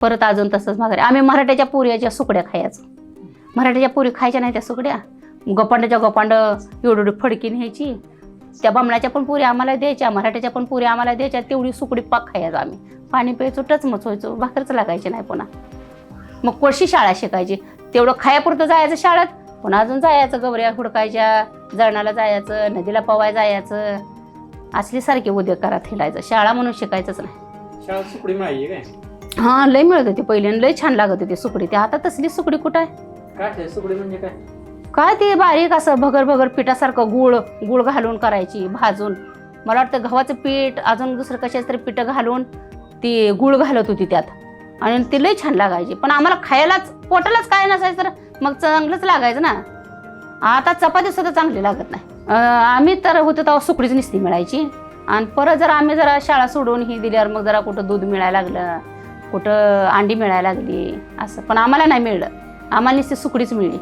परत अजून तसंच माघारी. आम्ही मराठ्याच्या पुऱ्याच्या सुकड्या खायचो. मराठ्याच्या पुरी खायच्या नाही त्या सुकड्या. गपांडाच्या गपांड एवढी फडकी न्यायची. त्या बमणाच्या पण पुऱ्या आम्हाला द्यायच्या मराठ्याच्या पण पुऱ्या आम्हाला द्यायच्या तेवढी सुकडी पाक खायचो आम्ही. पाणी प्यायचो टचमच व्हायचो भाकरच लागायचे नाही पुन्हा. मग कोळशी शाळा शिकायची. तेवढं खायापुरतं जायचं शाळेत पुन्हा अजून जायचं गवऱ्या हुडकायच्या जळणाला जायचं नदीला पवाय जायचं. असली सारखे उद्योग करा हिलायचं शाळा म्हणून शिकायचंच नाही. शाळा सुकडी माहिती काय? हां लय मिळत होती पहिले लय छान लागत होती सुकडी. ती आता तसली सुकडी कुठं आहे? काय ते सुकडी म्हणजे काय? काय ते बारीक असं भगर भगर पिठासारखं गुळ गुळ घालून करायची भाजून. मला वाटतं गव्हाचं पीठ अजून दुसरं कशाच तरी पिठं घालून ती गुळ घालत होती त्यात. आणि ती लई छान लागायची. पण आम्हाला खायलाच पोटालाच काय नसायचं तर मग चांगलंच लागायचं ना. आता चपाती सुद्धा चांगली लागत नाही. अं, आम्ही तर होतो तेव्हा सुकडीच निस्ती मिळायची. आणि परत जर आम्ही जरा शाळा सोडून ही दिल्यावर मग जरा कुठं दूध मिळायला लागलं कुठं अंडी मिळायला लागली असं. पण आम्हाला नाही मिळलं. आम्हाला नुसती सुकडीच मिळली.